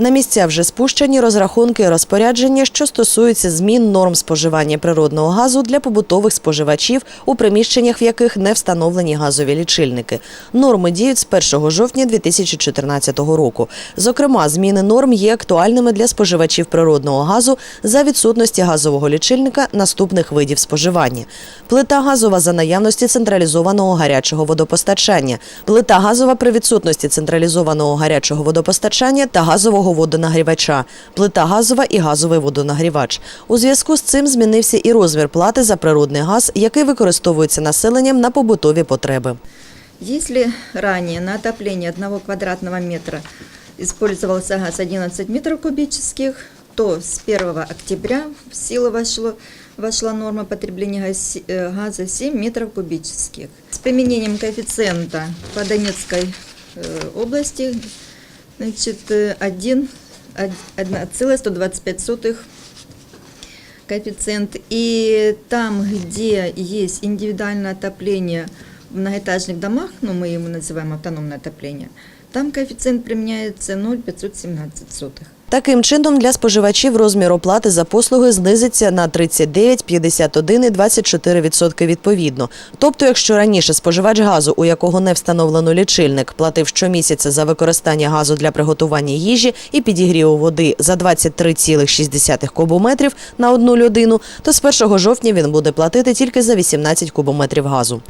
На місця вже спущені розрахунки і розпорядження, що стосуються змін норм споживання природного газу для побутових споживачів, у приміщеннях, в яких не встановлені газові лічильники. Норми діють з 1 жовтня 2014 року. Зокрема, зміни норм є актуальними для споживачів природного газу за відсутності газового лічильника наступних видів споживання: плита газова за наявності централізованого гарячого водопостачання, плита газова при відсутності централізованого гарячого водопостачання та газового водонагрівача, плита газова і газовий водонагрівач. У зв'язку з цим змінився і розмір плати за природний газ, який використовується населенням на побутові потреби. Если ранее на отопление одного квадратного метра использовался газ 11 метров кубических, то с 1 октября в силу вошло, вошла норма потребления газ- э, газа 7 метров кубических. С применением коэффициента по Донецкой э, области значит, э, 1, 1,125 коэффициент. И там, где есть индивидуальное отопление в многоэтажных домах, ну мы его называем автономное отопление, там коэффициент применяется 0,517. сотых. Таким чином, для споживачів розмір оплати за послуги знизиться на 39, 51 і 24 відсотки відповідно. Тобто, якщо раніше споживач газу, у якого не встановлено лічильник, платив щомісяця за використання газу для приготування їжі і підігріву води за 23,6 кубометрів на одну людину, то з 1 жовтня він буде платити тільки за 18 кубометрів газу.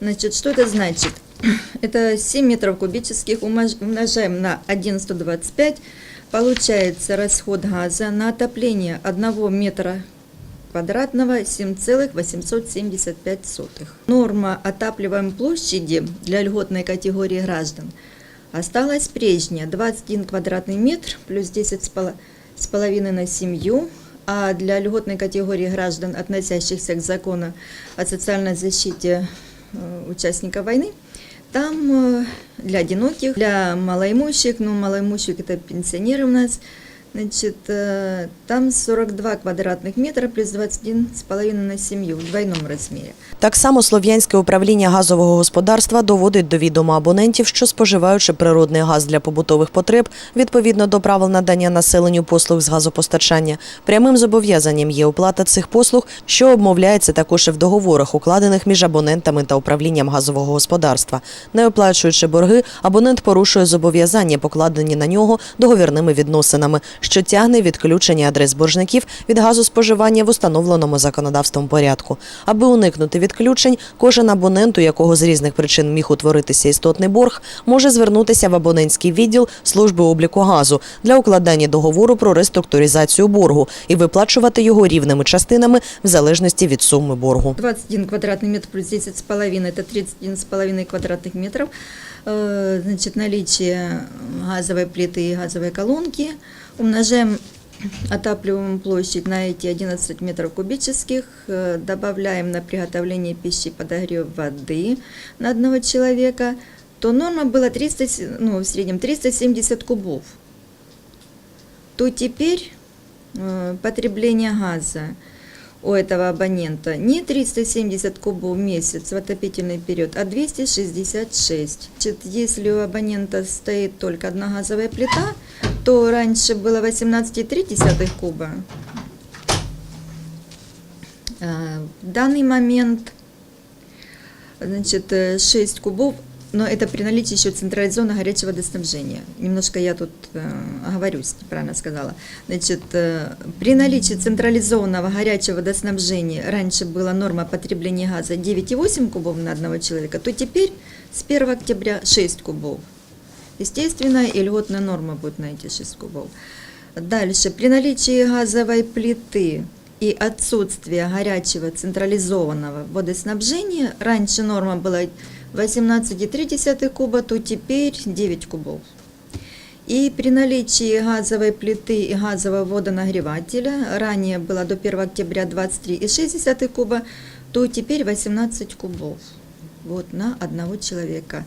Значит, что это значит? Это 7 метров кубических умнож- умножаем на 1,125. Получается расход газа на отопление 1 метра квадратного 7,875. Норма отапливаемой площади для льготной категории граждан осталась прежняя 21 квадратный метр плюс 10 с пола- с половиной на семью, а для льготной категории граждан, относящихся к закону о социальной защите участников войны, там э, для одиноких, для малоимущих, ну малоимущих это пенсионеры у нас, значит, э, там 42 квадратных метра плюс 21 с половиной на семью в двойном размере. Так само Слов'янське управління газового господарства доводить до відома абонентів, що споживаючи природний газ для побутових потреб, відповідно до правил надання населенню послуг з газопостачання, прямим зобов'язанням є оплата цих послуг, що обмовляється також і в договорах, укладених між абонентами та управлінням газового господарства. Не оплачуючи борги, абонент порушує зобов'язання, покладені на нього договірними відносинами, що тягне відключення адрес боржників від газоспоживання в установленому законодавством порядку. Аби уникнути відключень, кожен абонент, у якого з різних причин міг утворитися істотний борг, може звернутися в абонентський відділ служби обліку газу для укладання договору про реструктуризацію боргу і виплачувати його рівними частинами в залежності від суми боргу. 21 квадратный метр плюс 10 с половиной, это 31 с половиной квадратных метров. Э, Значит, наличие газовой плиты и газовой колонки. Умножаем отапливаемую площадь на эти 11 метров кубических, э, добавляем на приготовление пищи подогрев воды на одного человека, то норма была 300, с- ну, в среднем 370 кубов. То теперь э, потребление газа у этого абонента не 370 кубов в месяц в отопительный период, а 266. Значит, если у абонента стоит только одна газовая плита, то раньше было 18,3 куба. А, В данный момент значит, э, 6 кубов, но это при наличии еще централизованного горячего водоснабжения. Немножко я тут э, оговорюсь, неправильно сказала. Значит, э, при наличии централизованного горячего водоснабжения раньше была норма потребления газа 9,8 кубов на одного человека, то теперь с 1 октября 6 кубов. Естественно, и льготная норма будет на эти 6 кубов. Дальше, при наличии газовой плиты и отсутствия горячего централизованного водоснабжения, раньше норма была 18,3 куба, то теперь 9 кубов. И при наличии газовой плиты и газового водонагревателя, ранее было до 1 октября 23,6 куба, то теперь 18 кубов вот, на одного человека.